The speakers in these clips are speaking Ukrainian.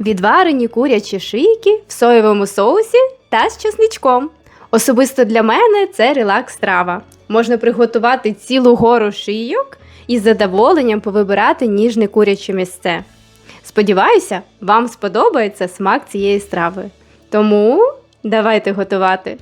відварені курячі шийки в соєвому соусі та з чесничком. Особисто для мене це релакс страва. Можна приготувати цілу гору шийок і з задоволенням повибирати ніжне куряче місце. Сподіваюся, вам сподобається смак цієї страви. Тому давайте готувати.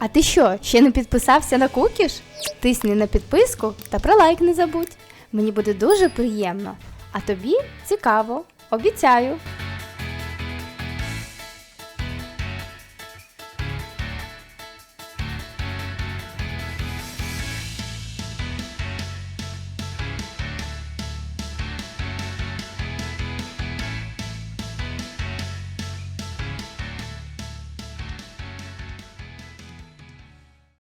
А ти що, ще не підписався на кукіш? Тисни на підписку та про лайк не забудь. Мені буде дуже приємно. А тобі цікаво, обіцяю.